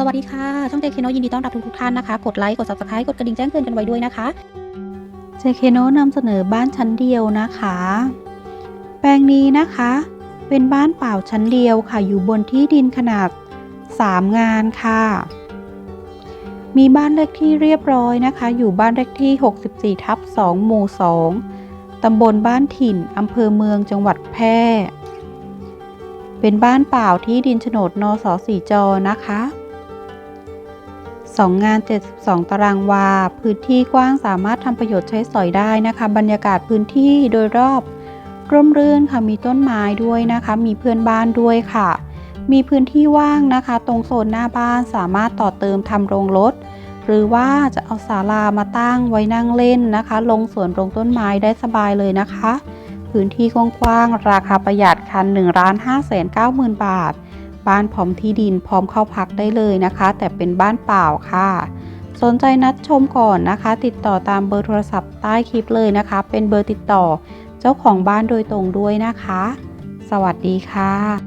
สวัสดีค่ะ ช่องเจเคโนยินดีต้อนรับทุกๆท่านนะคะ กดไลค์ กด subscribe กดกระดิ่งแจ้งเตือนกันไว้ด้วยนะคะเจเคโนนำเสนอบ้านชั้นเดียวนะคะ แปลงนี้นะคะ เป็นบ้านเปล่าชั้นเดียวค่ะ อยู่บนที่ดินขนาด 3 งานค่ะ มีบ้านเลขที่เรียบร้อยนะคะ อยู่บ้านเลขที่ 64 ทับ 2 หมู่ 2 ตำบลบ้านถิ่น อำเภอเมือง จังหวัดแพร่เป็นบ้านเปล่าที่ดินโฉนดนสสีจอนะคะ 2 งาน 72 ตารางวา พื้นที่กว้างสามารถทำประโยชน์ใช้สอยได้นะคะ บรรยากาศพื้นที่โดยรอบร่มรื่นค่ะ มีต้นไม้ด้วยนะคะ มีเพื่อนบ้านด้วยค่ะ มีพื้นที่ว่างนะคะ ตรงโซนหน้าบ้านสามารถต่อเติมทำโรงรถ หรือว่าจะเอาศาลามาตั้งไว้นั่งเล่นนะคะ ลงสวนลงต้นไม้ได้สบายเลยนะคะ พื้นที่กว้างๆราคาประหยัดคัน1ล้าน5แสน9หมื่นบาท บ้านพร้อมที่ดินพร้อมเข้าพักได้เลยนะคะ แต่เป็นบ้านเปล่าค่ะ สนใจนัดชมก่อนนะคะ ติดต่อตามเบอร์โทรศัพท์ใต้คลิปเลยนะคะ เป็นเบอร์ติดต่อเจ้าของบ้านโดยตรงด้วยนะคะ สวัสดีค่ะ